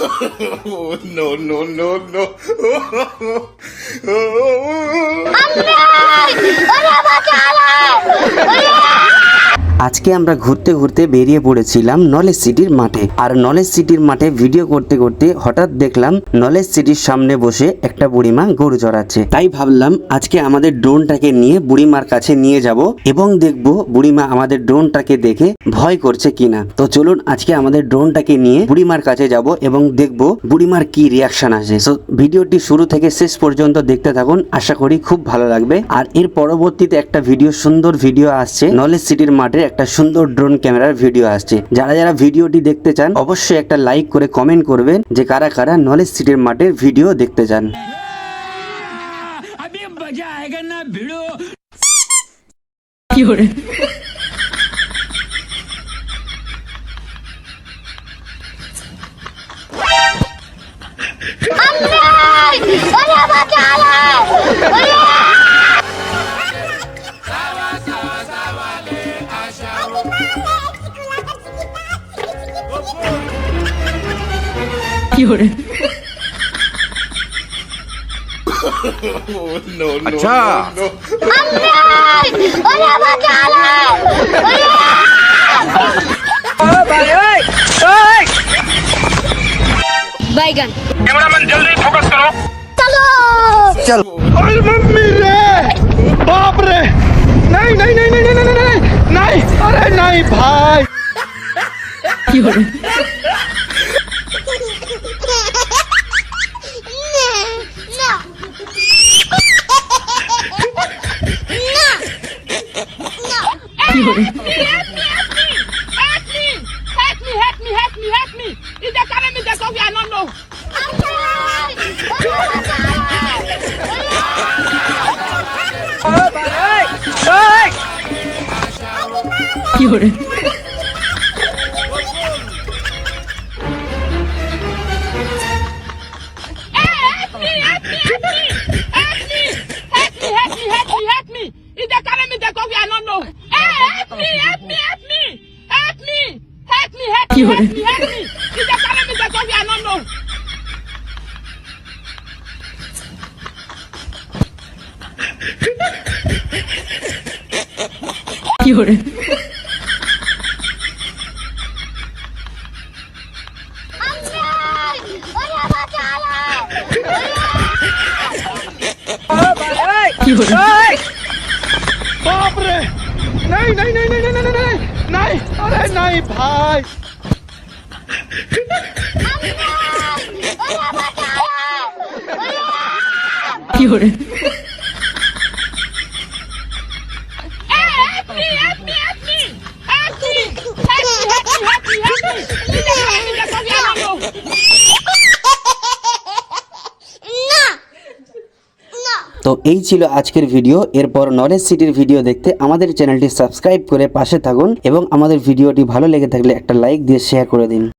no, no, no, no. আল্লাহ! ওরে বাঁচালো! ওরে! আজকে আমরা ঘুরতে ঘুরতে বেরিয়ে পড়েছিলাম নলেজ সিটির মাঠে। আর নলেজ সিটির মাঠে ভিডিও করতে করতে হঠাৎ দেখলাম নলেজ সিটির সামনে বসে একটা বুড়িমা গরু চড়াচ্ছে। তাই ভাবলাম আজকে আমাদের ড্রোনটাকে নিয়ে বুড়িমার কাছে নিয়ে যাব এবং দেখব বুড়িমা আমাদের ড্রোনটাকে দেখে ভয় করছে কিনা। তো চলুন আজকে আমাদের ড্রোনটাকে নিয়ে বুড়িমার কাছে যাব এবং দেখব বুড়িমার কি রিয়াকশন আসে। সো ভিডিওটি শুরু থেকে শেষ পর্যন্ত দেখতে থাকুন, আশা করি খুব ভালো লাগবে। আর এর পরবর্তীতে একটা ভিডিও সুন্দর ভিডিও আসছে নলেজ সিটির মাঠে একটা সুন্দর ড্রোন ক্যামেরার ভিডিও আসছে। যারা যারা ভিডিওটি দেখতে চান অবশ্যই একটা লাইক করে কমেন্ট করবেন যে কারা কারা নলেজ সিটির মাঠের ভিডিও দেখতে চান। কি ওরে বাবা ওরে अच्छा बैगन कैमरामैन जल्दी फोकस करो। चलो. चल। अरे मम्मी रे। बाप रे। नहीं नहीं नहीं नहीं नहीं नहीं नहीं अरे नहीं भाई। 有人，help me, help me, help me, help me, help me, help me, help me, help me. You just tell me that Sophia no no. You're You're নাই নাই নাই নাই নাই নাই নাই আরে নাই ভাই। কি এই ছিল আজকের ভিডিও। এরপর নলেজ সিটির ভিডিও দেখতে আমাদের চ্যানেলটি সাবস্ক্রাইব করে পাশে থাকুন এবং আমাদের ভিডিওটি ভালো লেগে থাকলে একটা লাইক দিয়ে শেয়ার করে দিন।